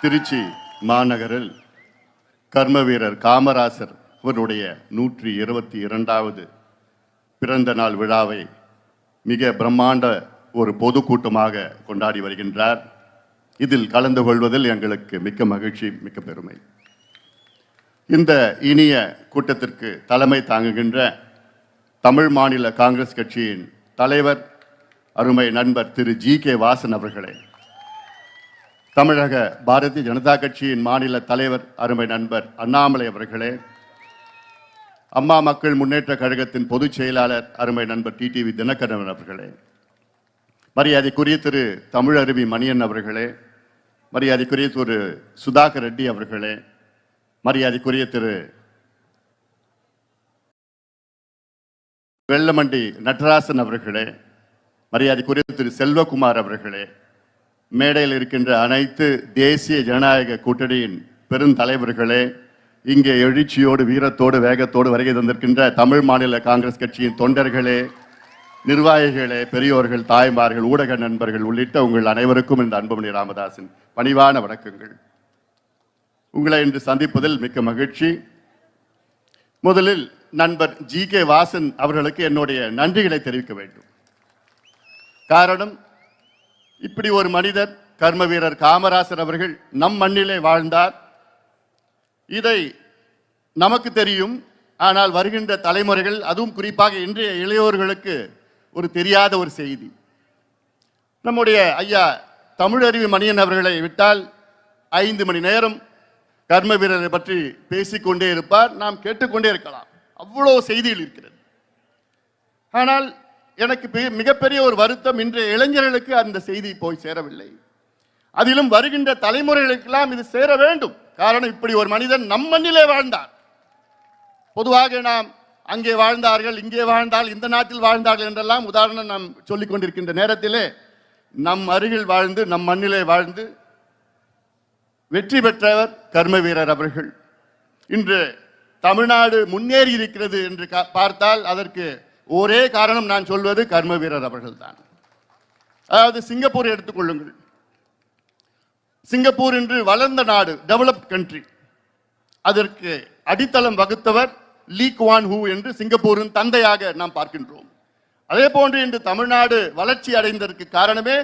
திருச்சி மாநகரில் கர்ம வீரர் காமராசர் அவருடைய நூற்றி இருபத்தி இரண்டாவது பிறந்த நாள் விழாவை மிக பிரம்மாண்ட ஒரு பொதுக்கூட்டமாக கொண்டாடி வருகின்றார். இதில் கலந்து கொள்வதில் எங்களுக்கு மிக்க மகிழ்ச்சி மிக்க பெருமை. இந்த இனிய கூட்டத்திற்கு தலைமை தாங்குகின்ற தமிழ் மாநில காங்கிரஸ் கட்சியின் தலைவர் அருமை நண்பர் திரு ஜி கே வாசன் அவர்களே தமிழக பாரதிய ஜனதா கட்சியின் மாநில தலைவர் அருமை நண்பர் அண்ணாமலை அவர்களே. அம்மா மக்கள் முன்னேற்ற கழகத்தின் பொதுச் செயலாளர் அருமை நண்பர் டிடிவி தினகரன் அவர்களே. மரியாதைக்குரிய திரு தமிழருவி மணியன் அவர்களே. மரியாதைக்குரிய திரு சுதாகர் ரெட்டி அவர்களே. மரியாதைக்குரிய திரு வெள்ளமண்டி நடராசன் அவர்களே. மரியாதைக்குரிய திரு செல்வகுமார் அவர்களே. மேடையில் இருக்கின்ற அனைத்து தேசிய ஜனநாயக கூட்டணியின் பெருந்தலைவர்களே இங்கே எழுச்சியோடு வீரத்தோடு வேகத்தோடு வருகை தந்திருக்கின்ற தமிழ் மாநில காங்கிரஸ் கட்சியின் தொண்டர்களே நிர்வாகிகளே பெரியோர்கள் தாய்மார்கள் ஊடக நண்பர்கள் உள்ளிட்ட உங்கள் அனைவருக்கும் இந்த அன்புமணி ராமதாசின் பணிவான வணக்கங்கள். உங்களை இன்று சந்திப்பதில் மிக்க மகிழ்ச்சி. முதலில் நண்பர் ஜி கே வாசன் அவர்களுக்கு என்னுடைய நன்றிகளை தெரிவிக்க வேண்டும். காரணம் இப்படி ஒரு மனிதர் கர்ம வீரர் காமராசர் அவர்கள் நம் மண்ணிலே வாழ்ந்தார். இதை நமக்கு தெரியும். ஆனால் வருகின்ற தலைமுறைகள் அதுவும் குறிப்பாக இன்றைய இளையோர்களுக்கு ஒரு தெரியாத ஒரு செய்தி. நம்முடைய ஐயா தமிழறிவு மணியன் அவர்களை விட்டால் ஐந்து மணி நேரம் கர்ம வீரரை பற்றி பேசிக்கொண்டே இருப்பார். நாம் கேட்டுக்கொண்டே இருக்கலாம். அவ்வளோ செய்திகள் இருக்கிறது. ஆனால் எனக்கு பெ- மிகப்பெரிய ஒரு வருத்தம் இன்றைய இளைஞர்களுக்கு அந்த செய்தி போய் சேரவில்லை. அதிலும் வருகின்ற தலைமுறைகளுக்கெல்லாம் இது சேர வேண்டும். காரணம் இப்படி ஒரு மனிதன் நம் மண்ணிலே வாழ்ந்தார். பொதுவாக நாம் அங்கே வாழ்ந்தார்கள் இங்கே வாழ்ந்தால் இந்த நாட்டில் வாழ்ந்தார்கள் என்றெல்லாம் உதாரணம் நாம் சொல்லிக் கொண்டிருக்கின்ற நேரத்திலே நம் அருகில் வாழ்ந்து நம் மண்ணிலே வாழ்ந்து வெற்றி பெற்றவர் கர்ம வீரர் அவர்கள். இன்று தமிழ்நாடு முன்னேறி இருக்கிறது என்று கா- பார்த்தால் அதற்கு ஒரே காரணம் நான் சொல்வது கர்ம வீரர் அவர்கள் தான் அதாவது சிங்கப்பூர் எடுத்துக்கொள்ளுங்கள் சிங்கப்பூர் இன்று வளர்ந்த நாடு டெவலப் கண்ட்ரி அதற்கு அடித்தளம் வகுத்தவர் லீ குவான் ஹூ என்று சிங்கப்பூரின் தந்தையாக நாம் பார்க்கின்றோம். அதே போன்று இன்று தமிழ்நாடு வளர்ச்சி அடைந்ததற்கு காரணமே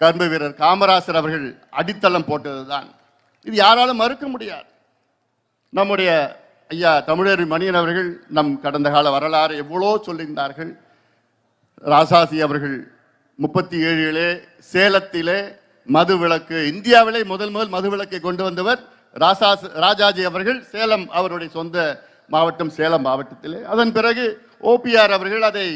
கர்ம வீரர் காமராசர் அவர்கள் அடித்தளம் போட்டதுதான். இது யாராலும் மறுக்க முடியாது. நம்முடைய ஐயா தமிழர் மணியன் அவர்கள் நம் கடந்த கால வரலாறு எவ்வளோ சொல்லியிருந்தார்கள். ராசாசி அவர்கள் முப்பத்தி ஏழிலே சேலத்திலே மது விளக்கு இந்தியாவிலே முதல் முதல் மது விளக்கை கொண்டு வந்தவர் ராசா ராஜாஜி அவர்கள். சேலம் அவருடைய சொந்த மாவட்டம் சேலம் மாவட்டத்திலே. அதன் பிறகு ஓபிஆர் அவர்கள் அதை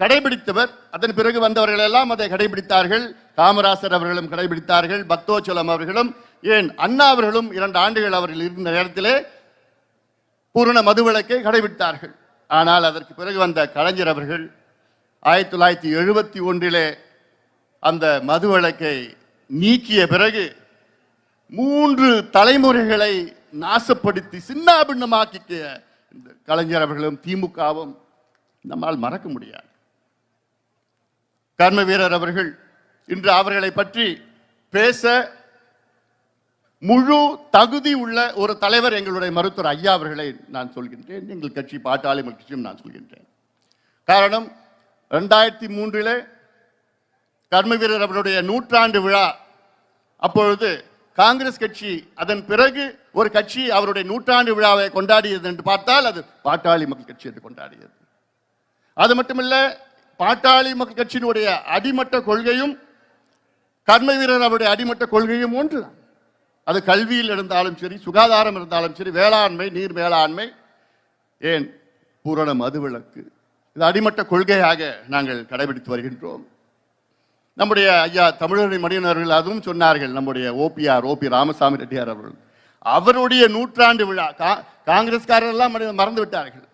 கடைபிடித்தவர். அதன் பிறகு வந்தவர்கள் எல்லாம் அதை கடைபிடித்தார்கள். காமராசர் அவர்களும் கடைபிடித்தார்கள். பக்தோச்சலம் அவர்களும் ஏன் அண்ணா அவர்களும் இரண்டு ஆண்டுகள் அவர்கள் இருந்த நேரத்திலே பூரண மதுவிலக்கை கடைபிடித்தார்கள். ஆனால் அதற்கு பிறகு வந்த கலைஞர் அவர்கள் ஆயிரத்தி தொள்ளாயிரத்தி எழுபத்தி ஒன்றிலே அந்த மதுவிலக்கை நீக்கிய பிறகு மூன்று தலைமுறைகளை நாசப்படுத்தி சின்னாபின்னமாக்கிய இந்த கலைஞர் அவர்களும் திமுகவும் நம்மால் மறக்க முடியாது. கர்ம வீரர் அவர்கள் இன்று அவர்களை பற்றி பேச முழு தகுதி உள்ள ஒரு தலைவர் எங்களுடைய மருத்துவர் ஐயா அவர்களை நான் சொல்கின்றேன். எங்கள் கட்சி பாட்டாளி கட்சியும் நான் சொல்கின்றேன். காரணம் ரெண்டாயிரத்தி மூன்றிலே கர்ம வீரர் அவருடைய நூற்றாண்டு விழா. அப்பொழுது காங்கிரஸ் கட்சி அதன் பிறகு ஒரு கட்சி அவருடைய நூற்றாண்டு விழாவை கொண்டாடியது என்று பார்த்தால் அது பாட்டாளி மக்கள் கட்சி என்று கொண்டாடியது. அது மட்டுமல்ல பாட்டாளி மக்கள் கட்சியினுடைய அடிமட்ட கொள்கையும் கர்ம வீரர் அவருடைய அடிமட்ட கொள்கையும் ஒன்றுதான். அது கல்வியில் இருந்தாலும் சரி சுகாதாரம் இருந்தாலும் சரி வேளாண்மை நீர் மேலாண்மை ஏன் பூரண மதுவிலக்கு. இது அடிமட்ட கொள்கையாக நாங்கள் கடைபிடித்து வருகின்றோம். நம்முடைய ஐயா தமிழரை மனிதர்கள் அதுவும் சொன்னார்கள் நம்முடைய ஓபிஆர் ஓபி ராமசாமி ரெட்டியார் அவர்கள். அவருடைய நூற்றாண்டு விழா கா- காங்கிரஸ்காரர் எல்லாம் மறந்து விட்டார்கள்.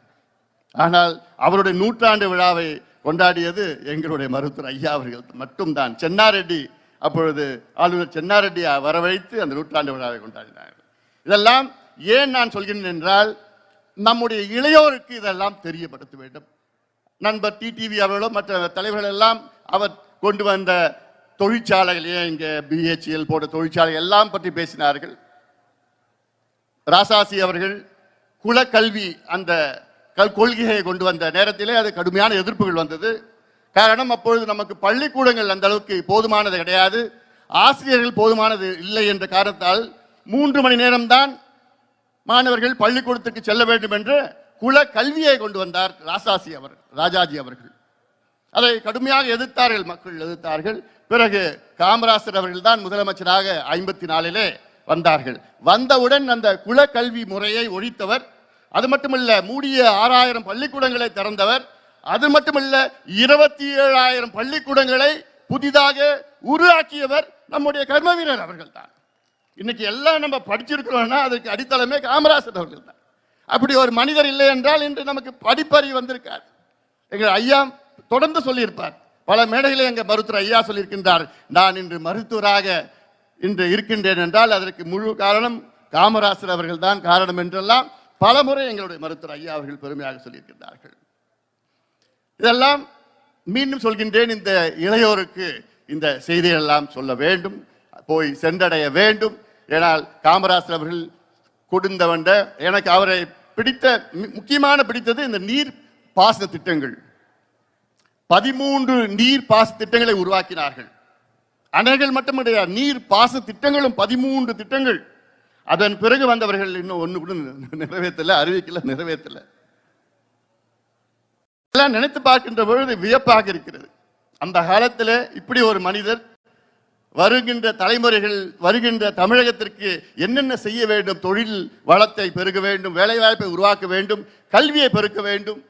ஆனால் அவருடைய நூற்றாண்டு விழாவை கொண்டாடியது எங்களுடைய மருத்துவர் ஐயா அவர்கள் மட்டும்தான். சென்னாரெட்டி அப்பொழுது ஆளுநர் சென்னாரெட்டியை வரவழைத்து அந்த நூற்றாண்டு விழாவை கொண்டாடினார்கள். இதெல்லாம் ஏன் நான் சொல்கிறேன் என்றால் நம்முடைய இளையோருக்கு இதெல்லாம் தெரியப்படுத்த வேண்டும். நண்பர் டிடிவி அவர்களும் மற்ற தலைவர்கள் எல்லாம் அவர் கொண்டு வந்த தொழிற்சாலைகளையே இங்கே பிஹெச்எல் போன்ற தொழிற்சாலை எல்லாம் பற்றி பேசினார்கள். ராசாசி அவர்கள் குலக்கல்வி அந்த கல் கொள்கையை கொண்டு வந்த நேரத்திலே அது கடுமையான எதிர்ப்புகள் வந்தது. காரணம் அப்பொழுது நமக்கு பள்ளிக்கூடங்கள் அந்த அளவுக்கு போதுமானது கிடையாது. ஆசிரியர்கள் போதுமானது இல்லை என்ற காரணத்தால் மூன்று மணி நேரம்தான் மாணவர்கள் பள்ளிக்கூடத்துக்கு செல்ல வேண்டும் என்று குல கல்வியை கொண்டு வந்தார் ராசாசி அவர் ராஜாஜி அவர்கள். அதை கடுமையாக எதிர்த்தார்கள் மக்கள் எதிர்த்தார்கள். பிறகு காமராசர் அவர்கள் தான் முதலமைச்சராக ஐம்பத்தி நாலிலே வந்தார்கள். வந்தவுடன் அந்த குல கல்வி முறையை ஒழித்தவர் அது மட்டுமல்ல மூடிய ஆறாயிரம் பள்ளிக்கூடங்களை திறந்தவர் அது மட்டுமல்ல இருபத்தி ஏழாயிரம் பள்ளிக்கூடங்களை புதிதாக உருவாக்கியவர் நம்முடைய கர்ம வீரர் அவர்கள் தான் இன்னைக்கு எல்லாம் நம்ம படிச்சிருக்கிறோம்னா அதுக்கு அடித்தளமே காமராசர் அவர்கள் தான் அப்படி ஒரு மனிதர் இல்லை என்றால் இன்று நமக்கு படிப்பறிவு வந்திருக்கார். எங்கள் ஐயா தொடர்ந்து சொல்லியிருப்பார். பல மேடைகளில் எங்கள் மருத்துவர் ஐயா சொல்லியிருக்கின்றார் நான் இன்று மருத்துவராக இன்று இருக்கின்றேன் என்றால் அதற்கு முழு காரணம் காமராசர் அவர்கள் தான் காரணம் என்றெல்லாம் பல முறை எங்களுடைய மருத்துவர் ஐயா அவர்கள் பெருமையாக சொல்லியிருக்கின்றார்கள். இதெல்லாம் மீண்டும் சொல்கின்றேன். இந்த இளையோருக்கு இந்த செய்தியெல்லாம் சொல்ல வேண்டும் போய் சென்றடைய வேண்டும். ஏனால் காமராசர் அவர்கள் கொடுந்தவண்ட எனக்கு அவரை பிடித்த மு- முக்கியமான பிடித்தது இந்த நீர் பாசன திட்டங்கள். பதிமூன்று நீர் பாச திட்டங்களை உருவாக்கினார்கள். அணைகள் மட்டுமடைய நீர் பாச திட்டங்களும் பதிமூன்று திட்டங்கள். அதன் பிறகு வந்தவர்கள் இன்னும் ஒன்று கூட நிறைவேற்றலை அறிவிக்கல நிறைவேற்றலை. எல்லாம் நினைத்து பார்க்கின்ற பொழுது வியப்பாக இருக்கிறது. அந்த காலத்தில் இப்படி ஒரு மனிதர் வருகின்ற தலைமுறைகள் வருகின்ற தமிழகத்திற்கு என்னென்ன செய்ய வேண்டும் தொழில் வளத்தை பெருக வேண்டும் வேலைவாய்ப்பை உருவாக்க வேண்டும் கல்வியை பெருக்க வேண்டும்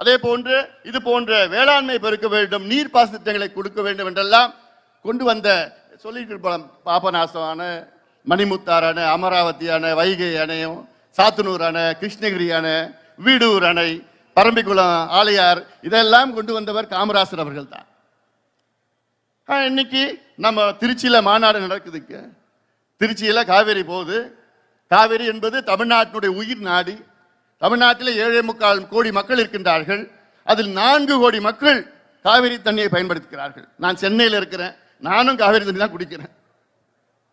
அதே போன்று இது போன்ற வேளாண்மை பெருக்க வேண்டும் நீர் திட்டங்களை கொடுக்க வேண்டும் என்றெல்லாம் கொண்டு வந்த சொல்லிட்டு இருப்போம் பாபநாசமான அணை மணிமுத்தார் அணை அமராவதி அணை வைகை அணையும் சாத்தனூர் அணை கிருஷ்ணகிரி அணை வீடூர் அணை பரம்பிக்குளம் ஆலையார் இதெல்லாம் கொண்டு வந்தவர் காமராசர் அவர்கள் தான் இன்னைக்கு நம்ம திருச்சியில் மாநாடு நடக்குதுக்கு திருச்சியில் காவேரி போகுது. காவேரி என்பது தமிழ்நாட்டினுடைய உயிர் நாடி. தமிழ்நாட்டில் ஏழே முக்கால் கோடி மக்கள் இருக்கின்றார்கள். அதில் நான்கு கோடி மக்கள் காவேரி தண்ணியை பயன்படுத்துகிறார்கள். நான் சென்னையில் இருக்கிறேன். நானும் காவேரி தண்ணி தான் குடிக்கிறேன்.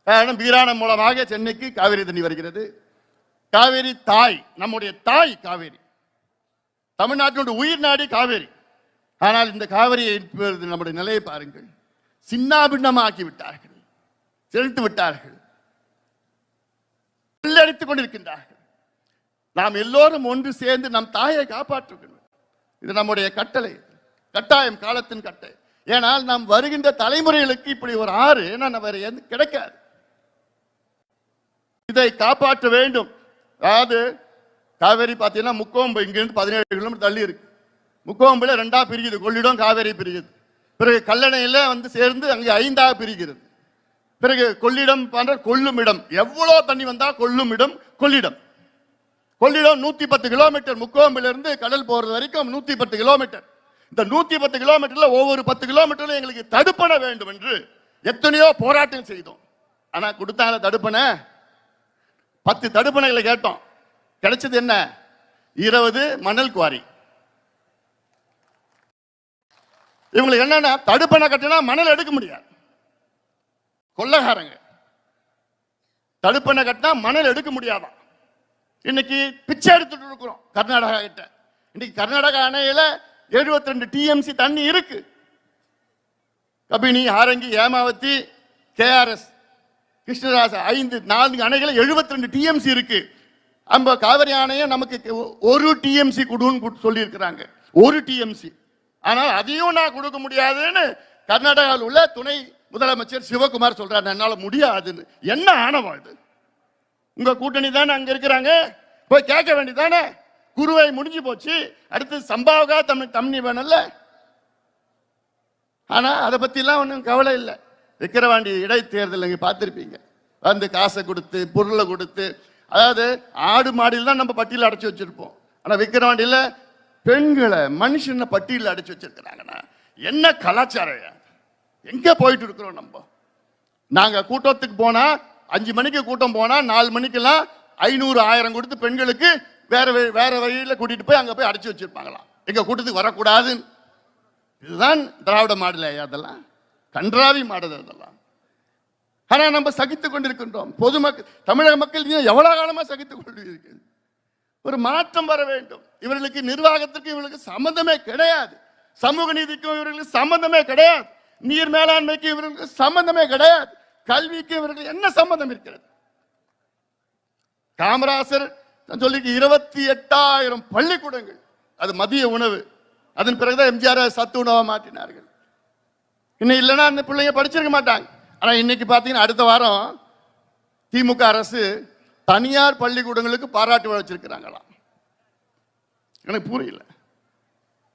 காரணம் பீராணம் மூலமாக சென்னைக்கு காவேரி தண்ணி வருகிறது. காவேரி தாய் நம்முடைய தாய் காவேரி. தமிழ்நாட்டினுடைய உயிர் நாடி காவேரி. ஆனால் இந்த காவிரியை நம்முடைய நிலையை பாருங்கள். சின்னாபின்னமாக்கி விட்டார்கள். செலுத்து விட்டார்கள். கொள்ளடித்துக் கொண்டிருக்கின்றார்கள். நாம் எல்லோரும் ஒன்று சேர்ந்து நம் தாயை காப்பாற்றுகிறோம் இது நம்முடைய கட்டளை. கட்டாயம் காலத்தின் கட்டளை ஏனால் நாம் வருகின்ற தலைமுறைகளுக்கு இப்படி ஒரு ஆறு ஏன்னா வேற கிடைக்காது. இதை காப்பாற்ற வேண்டும். அதாவது காவேரி பார்த்தீங்கன்னா முக்கோம்பு இங்கிருந்து பதினேழு கிலோமீட்டர் தள்ளி இருக்கு. முக்கோம்புல ரெண்டாக பிரிக்குது கொள்ளிடம் காவேரி பிரிக்குது பிறகு கல்லணையில் வந்து சேர்ந்து அங்கே ஐந்தாக பிரிக்கிறது பிறகு கொள்ளிடம் போன்ற கொள்ளும் இடம். எவ்வளோ தண்ணி வந்தால் கொள்ளும் இடம்? கொள்ளிடம். கொள்ளிடம் நூற்றி பத்து கிலோமீட்டர் முக்கோம்பிலிருந்து கடல் போகிறது வரைக்கும் நூற்றி பத்து கிலோமீட்டர். இந்த நூற்றி பத்து கிலோமீட்டரில் ஒவ்வொரு பத்து கிலோமீட்டரில் எங்களுக்கு தடுப்பணை வேண்டும் என்று எத்தனையோ போராட்டம் செய்தோம். ஆனால் கொடுத்தாங்க தடுப்பணை? பத்து தடுப்பணைகளை கேட்டோம். கிடைச்சது என்ன? இருபது மணல் குவாரி. இவங்களுக்கு என்னன்னா தடுப்பணை கட்டினா மணல் எடுக்க முடியாது. கொள்ளகாரங்க தடுப்பணை கட்டினா மணல் எடுக்க முடியாதான் இன்னைக்கு பிச்சை எடுத்துட்டு இருக்கிறோம் கர்நாடகா கிட்ட. இன்னைக்கு கர்நாடகா அணையில 72 ரெண்டு டிஎம்சி தண்ணி இருக்கு. கபினி ஆரங்கி ஏமாவதி கேஆர்எஸ் கிருஷ்ணராஜ ஐந்து நான்கு அணைகளை எழுபத்தி ரெண்டு டிஎம்சி இருக்கு. நம்ம காவிரி ஆணையம் நமக்கு ஒரு டிஎம்சி கொடுன்னு சொல்லியிருக்கிறாங்க. ஒரு டிஎம்சி ஆனால் அதையும் நான் கொடுக்க முடியாதுன்னு கர்நாடகாவில் உள்ள துணை முதலமைச்சர் சிவகுமார் சொல்றாரு. என்னால் முடியாதுன்னு. என்ன ஆணவம் இது? உங்க கூட்டணி தானே அங்க இருக்கிறாங்க. போய் கேட்க வேண்டியதானே குருவை முடிஞ்சு போச்சு. அடுத்து சம்பாவகா தமிழ் தண்ணி வேணும்ல? ஆனா அதை பத்திலாம் ஒன்றும் கவலை இல்லை. விக்கிரவாண்டி இடைத்தேர்தல் இங்கே பார்த்துருப்பீங்க. வந்து காசை கொடுத்து பொருளை கொடுத்து அதாவது ஆடு மாடியில் தான் நம்ம பட்டியல அடைச்சி வச்சிருப்போம். ஆனால் விக்கிரவாண்டியில் பெண்களை மனுஷனை பட்டியலில் அடைச்சி வச்சிருக்கிறாங்கன்னா என்ன கலாச்சாரம் எங்கே போயிட்டு இருக்கிறோம் நம்ம? நாங்கள் கூட்டத்துக்கு போனால் அஞ்சு மணிக்கு கூட்டம் போனால் நாலு மணிக்கெல்லாம் ஐநூறு ஆயிரம் கொடுத்து பெண்களுக்கு வேற வழி- வேற வழியில் கூட்டிகிட்டு போய் அங்கே போய் அடைச்சி வச்சிருப்பாங்களாம் எங்கள் கூட்டத்துக்கு வரக்கூடாதுன்னு. இதுதான் திராவிட மாடல் ஐயா அதெல்லாம். கன்றாவி மாடல் அதெல்லாம். ஆனால் நம்ம சகித்துக் கொண்டிருக்கின்றோம். பொதுமக்கள் தமிழக மக்கள் இன்னும் எவ்வளோ காலமா சகித்துக் கொண்டிருக்கிறது ஒரு மாற்றம் வர வேண்டும். இவர்களுக்கு நிர்வாகத்திற்கும் இவர்களுக்கு சம்பந்தமே கிடையாது. சமூக நீதிக்கும் இவர்களுக்கு சம்மந்தமே கிடையாது. நீர் மேலாண்மைக்கு இவர்களுக்கு சம்பந்தமே கிடையாது. கல்விக்கு இவர்களுக்கு என்ன சம்பந்தம் இருக்கிறது? காமராசர் சொல்லி இருபத்தி எட்டாயிரம் பள்ளிக்கூடங்கள். அது மதிய உணவு. அதன் பிறகுதான் எம்ஜிஆர் சத்து உணவை மாற்றினார்கள். இன்னும் இல்லைன்னா அந்த பிள்ளைங்க படிச்சிருக்க மாட்டாங்க. ஆனால் இன்னைக்கு பார்த்தீங்கன்னா அடுத்த வாரம் திமுக அரசு தனியார் பள்ளிக்கூடங்களுக்கு பாராட்டு விழா வச்சிருக்கிறாங்களாம். எனக்கு புரியல.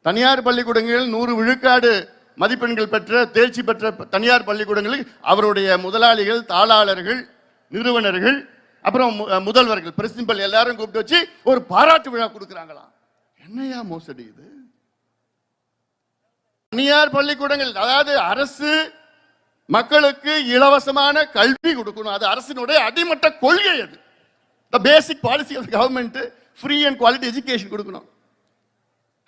தனியார் பள்ளிக்கூடங்களில் நூறு விழுக்காடு மதிப்பெண்கள் பெற்ற தேர்ச்சி பெற்ற தனியார் பள்ளிக்கூடங்களில் அவருடைய முதலாளிகள் தாளாளர்கள் நிறுவனர்கள் அப்புறம் மு- முதல்வர்கள் பிரின்சிபல் எல்லாரும் கூப்பிட்டு வச்சு ஒரு பாராட்டு விழா கொடுக்குறாங்களாம். என்னையா மோசடி இது? தனியார் பள்ளிக்கூடங்கள் அதாவது அரசு மக்களுக்கு இலவசமான கல்வி கொடுக்கணும். அது அரசினுடைய அடிமட்ட கொள்கை அது. The basic policy of government free and quality education கொடுக்கணும்.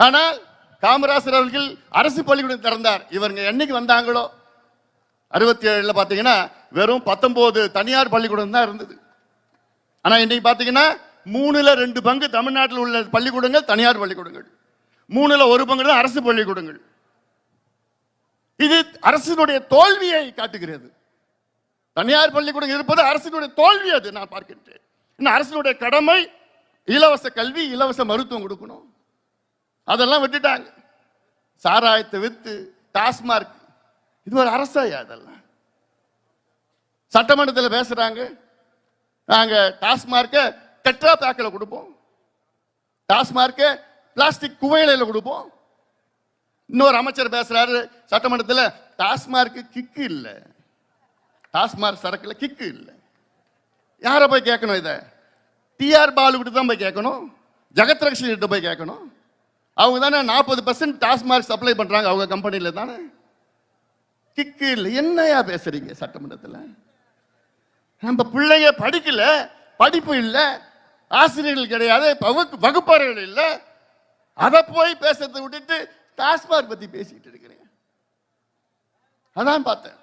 ஆனால் காமராசர் அவர்கள் அரசு பள்ளிக்கூடம் திறந்தார். இவருங்க என்னைக்கு வந்தாங்களோ? அறுபத்தி ஏழில் பார்த்தீங்கன்னா வெறும் பத்தொம்போது தனியார் பள்ளிக்கூடம் தான் இருந்தது. ஆனால் இன்னைக்கு பார்த்தீங்கன்னா மூணில் ரெண்டு பங்கு தமிழ்நாட்டில் உள்ள பள்ளிக்கூடங்கள் தனியார் பள்ளிக்கூடங்கள். மூணில் ஒரு பங்கு தான் அரசு பள்ளிக்கூடங்கள். அரசினுடைய தோல்வியை காட்டுகிறது. தனியார் பள்ளிக்கூடம் இருப்பது அரசினுடைய தோல்வி அது நான் பார்க்கின்றேன். இன்னும் அரசினுடைய கடமை இலவச கல்வி இலவச மருத்துவம் கொடுக்கணும். அதெல்லாம் விட்டுட்டாங்க. சாராயத்தை வித்து டாஸ்மார்க். இது ஒரு அரசாயா அதெல்லாம். சட்டமன்றத்தில் பேசுறாங்க. நாங்க டாஸ்மார்க்க டெட்ரா பேக்கில் கொடுப்போம். டாஸ்மார்க்க பிளாஸ்டிக் குவையில கொடுப்போம். இன்னொரு அமைச்சர் பேசுறாரு சட்டமன்றத்தில் டாஸ்மார்க்கு கிக்கு இல்லை. டாஸ்மார்க் சரக்கில் கிக்கு இல்லை. யாரை போய் கேட்கணும் இதை? டிஆர் பாலுக்கிட்ட தான் போய் கேட்கணும். ஜெகத் ரக்ஷன் போய் கேட்கணும். அவங்க தானே நாற்பது பர்சன்ட் டாஸ்மார்க் சப்ளை பண்ணுறாங்க அவங்க கம்பெனியில் தானே. கிக்கு இல்லை. என்னையா பேசுறீங்க சட்டமன்றத்தில்? நம்ம பிள்ளைங்க படிக்கல படிப்பு இல்லை ஆசிரியர்கள் கிடையாது வகுப்பு வகுப்பறைகள் இல்லை. அதை போய் பேசுறதை விட்டுட்டு டாஸ்மாக் பத்தி பேசிட்டு இருக்கிறீங்க அதான் பார்த்தேன்.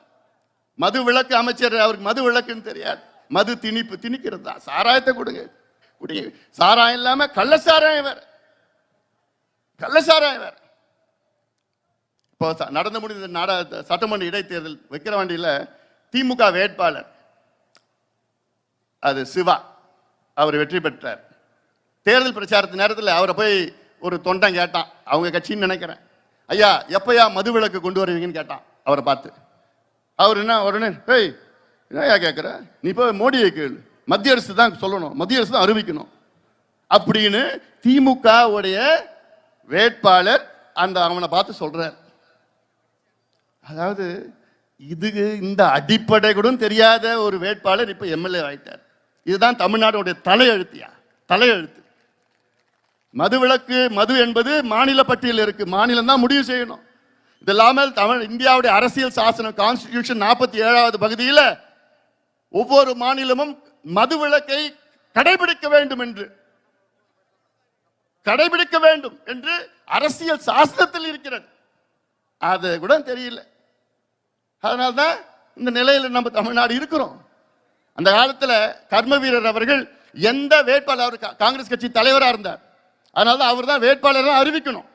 மது விளக்கு அமைச்சர் அவருக்கு மது விளக்குன்னு தெரியாது. மது திணிப்பு திணிக்கிறது? தான் சாராயத்தை கொடுங்க. குடி சாராயம் இல்லாம கள்ள சாராயம் வேற. கள்ள சாராயம் வேற. இப்போ நடந்து முடிந்த நாட சட்டமன்ற இடைத்தேர்தல் விக்கிரவாண்டியில் திமுக வேட்பாளர் அது சிவா அவர் வெற்றி பெற்றார். தேர்தல் பிரச்சாரத்து நேரத்தில் அவரை போய் ஒரு தொண்டன் கேட்டான். அவங்க கட்சின்னு நினைக்கிறேன். ஐயா எப்பயா மது விளக்கு கொண்டு வருவீங்கன்னு கேட்டான். அவரை பார்த்து. அவர் என்ன உடனே ஏய் என்னையா கேட்குற நீ போய் மோடியை கேளு. மத்திய அரசு தான் சொல்லணும். மத்திய அரசு தான் அறிவிக்கணும். அப்படின்னு திமுக உடைய வேட்பாளர் அந்த அவனை பார்த்து சொல்றார். அதாவது இது இந்த அடிப்படை கூட தெரியாத ஒரு வேட்பாளர் இப்ப எம்எல்ஏ ஆயிட்டார். இதுதான் தமிழ்நாடுடைய தலையெழுத்தியா? தலையெழுத்து. மதுவிலக்கு மது என்பது மாநில பட்டியல் இருக்கு. மாநிலம் தான் முடிவு செய்யணும். இது இல்லாமல் தமிழ் இந்தியாவுடைய அரசியல் சாசனம் கான்ஸ்டிடியூஷன் நாற்பத்தி ஏழாவது பகுதியில் ஒவ்வொரு மாநிலமும் மதுவிலக்கை கடைபிடிக்க வேண்டும் என்று கடைபிடிக்க வேண்டும் என்று அரசியல் சாசனத்தில் இருக்கிறது. அது கூட தெரியல. அதனால்தான் இந்த நிலையில் நம்ம தமிழ்நாடு இருக்கிறோம். அந்த காலத்தில் கர்ம வீரர் அவர்கள் எந்த வேட்பாளர் காங்கிரஸ் கட்சி தலைவராக இருந்தார்? அதனால தான் அவர் தான் வேட்பாளரை அறிவிக்கணும்.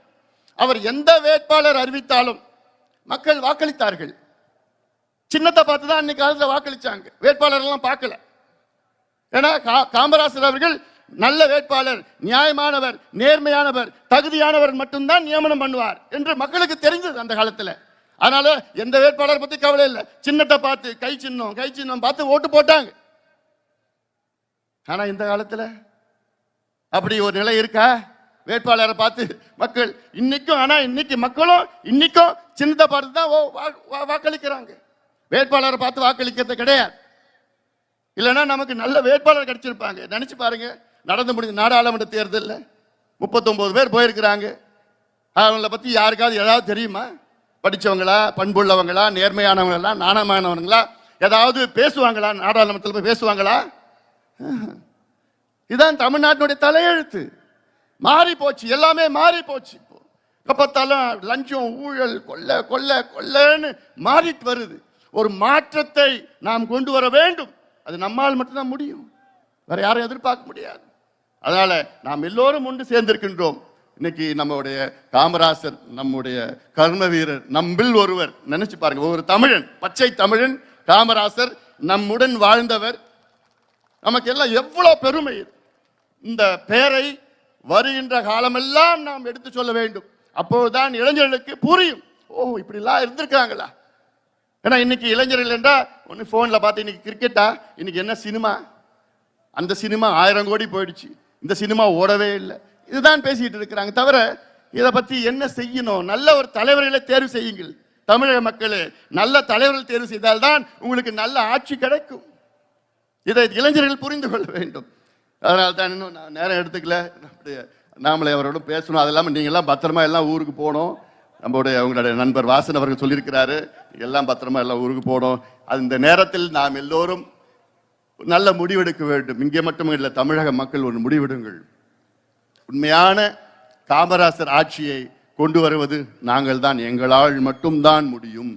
அவர் எந்த வேட்பாளர் அறிவித்தாலும் மக்கள் வாக்களித்தார்கள். சின்னத்தை பார்த்து தான் அன்னைக்கு காலத்தில் வாக்களிச்சாங்க. வேட்பாளர்லாம் பார்க்கல. ஏன்னா கா- காமராசர் அவர்கள் நல்ல வேட்பாளர் நியாயமானவர் நேர்மையானவர் தகுதியானவர் மட்டும்தான் நியமனம் பண்ணுவார் என்று மக்களுக்கு தெரிஞ்சது அந்த காலத்தில். அதனால எந்த வேட்பாளர் பத்தி கவலை இல்லை. சின்னத்தை பார்த்து கை சின்னம் கை சின்னம் பார்த்து ஓட்டு போட்டாங்க. ஆனா இந்த காலத்தில் அப்படி ஒரு நிலை இருக்கா? வேட்பாளரை பார்த்து மக்கள் இன்னைக்கும் ஆனால் இன்னைக்கு மக்களும் இன்னைக்கும் சின்னத்தை பார்த்து தான் ஓ- வா- வா- வாக்களிக்கிறாங்க. வேட்பாளரை பார்த்து வாக்களிக்கிறது கிடையாது. இல்லைன்னா நமக்கு நல்ல வேட்பாளர் கிடைச்சிருப்பாங்க. நினச்சி பாருங்க நடந்து முடிஞ்ச நாடாளுமன்ற தேர்தலில் முப்பத்தொம்போது பேர் போயிருக்கிறாங்க. அவங்கள பற்றி யாருக்காவது ஏதாவது தெரியுமா? படிச்சவங்களா பண்புள்ளவங்களா நேர்மையானவங்களா நாணமானவங்களா ஏதாவது பேசுவாங்களா? நாடாளுமன்றத்தில் போய் பேசுவாங்களா? இதுதான் தமிழ்நாட்டினுடைய தலையெழுத்து. மாறி போச்சு எல்லாமே மாறி போச்சு இப்போ. பார்த்தாலும் லஞ்சம் ஊழல் கொள்ள கொள்ள கொள்ளன்னு மாறிட்டு வருது. ஒரு மாற்றத்தை நாம் கொண்டு வர வேண்டும். அது நம்மால் மட்டும்தான் முடியும். வேற யாரும் எதிர்பார்க்க முடியாது. அதனால நாம் எல்லோரும் ஒன்று சேர்ந்திருக்கின்றோம். இன்னைக்கு நம்முடைய காமராசர் நம்முடைய கர்ம வீரர் நம்மில் ஒருவர் நினைச்சு பாருங்க ஒரு தமிழன் பச்சை தமிழன் காமராசர் நம்முடன் வாழ்ந்தவர். நமக்கு எல்லாம் எவ்வளோ பெருமை இந்த பெயரை வருகின்ற காலமெல்லாம் நாம் எடுத்து சொல்ல வேண்டும். அப்போதுதான் இளைஞர்களுக்கு புரியும். ஓ இப்படிலாம் இருந்திருக்காங்களா ஏன்னா இன்னைக்கு இளைஞர்கள் என்றா ஒன்று ஃபோனில் பார்த்து இன்னைக்கு கிரிக்கெட்டா இன்னைக்கு என்ன சினிமா? அந்த சினிமா ஆயிரம் கோடி போயிடுச்சு. இந்த சினிமா ஓடவே இல்லை. இதுதான் பேசிக்கிட்டு இருக்கிறாங்க. தவிர இதை பற்றி என்ன செய்யணும்? நல்ல ஒரு தலைவர்களை தேர்வு செய்யுங்கள். தமிழக மக்களே நல்ல தலைவர்கள் தேர்வு செய்தால்தான் உங்களுக்கு நல்ல ஆட்சி கிடைக்கும். இதை இளைஞர்கள் புரிந்து கொள்ள வேண்டும். அதனால தான் இன்னும் நான் நேரம் எடுத்துக்கல. நம்முடைய நாமளே அவரோட பேசணும். அது இல்லாமல் நீங்கள்லாம் பத்திரமா எல்லாம் ஊருக்கு போகணும். நம்மளுடைய உங்களுடைய நண்பர் வாசன் அவர்கள் சொல்லியிருக்கிறாரு. எல்லாம் பத்திரமா எல்லாம் ஊருக்கு போகணும். அது இந்த நேரத்தில் நாம் எல்லோரும் நல்ல முடிவெடுக்க வேண்டும். இங்கே மட்டும் இல்லை தமிழக மக்கள் ஒரு முடிவெடுங்கள். உண்மையான காமராசர் ஆட்சியை கொண்டு வருவது நாங்கள் தான் எங்களால் மட்டும்தான் முடியும்.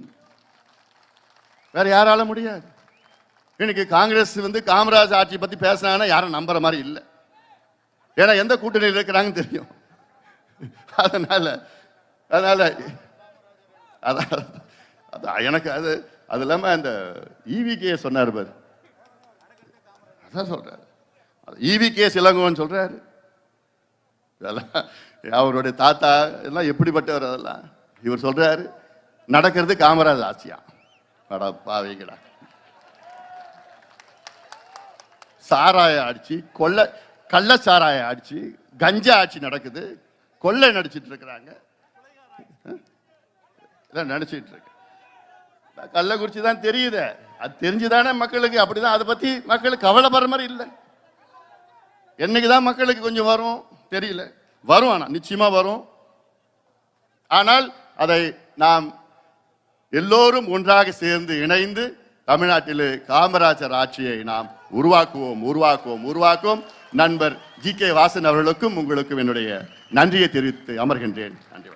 வேற யாரால முடியாது. இன்னைக்கு காங்கிரஸ் வந்து காமராஜ் ஆட்சி பத்தி பேசினாங்கன்னா யாரும் நம்புற மாதிரி இல்லை. ஏன்னா எந்த கூட்டணியில் இருக்கிறாங்கன்னு தெரியும். அதனால அதனால அதான் அதான் எனக்கு அது அது இல்லாம அந்த ஈவிகே சொன்னார் பாரு. அதான் சொல்றாரு. ஈவிகே சிலங்கோன்னு சொல்கிறாரு சொல்றாரு. இதெல்லாம் அவருடைய தாத்தா எல்லாம் எப்படிப்பட்டவர் அதெல்லாம்? இவர் சொல்றாரு நடக்கிறது காமராஜ் ஆட்சியா? அட வைக்கடா சாராய ஆட்சி கொள்ள கள்ள சாராய ஆட்சி கஞ்சா ஆட்சி நடக்குது. கொள்ளை நடிச்சிட்டு இருக்கிறாங்க. இதான் நினைச்சிட்டு இருக்கு. கள்ளக்குறிச்சி தான் தெரியுதே. அது தெரிஞ்சுதானே மக்களுக்கு. அப்படிதான் அதை பத்தி மக்களுக்கு கவலைப்படுற மாதிரி இல்லை. என்னைக்கு தான் மக்களுக்கு கொஞ்சம் வரும்? தெரியல. வரும் ஆனால் நிச்சயமா வரும். ஆனால் அதை நாம் எல்லோரும் ஒன்றாக சேர்ந்து இணைந்து தமிழ்நாட்டில் காமராஜர் ஆட்சியை நாம் உருவாக்குவோம் உருவாக்குவோம் உருவாக்குவோம். நண்பர் ஜி கே வாசன் அவர்களுக்கும் உங்களுக்கும் என்னுடைய நன்றியை தெரிவித்து அமர்கின்றேன். நன்றி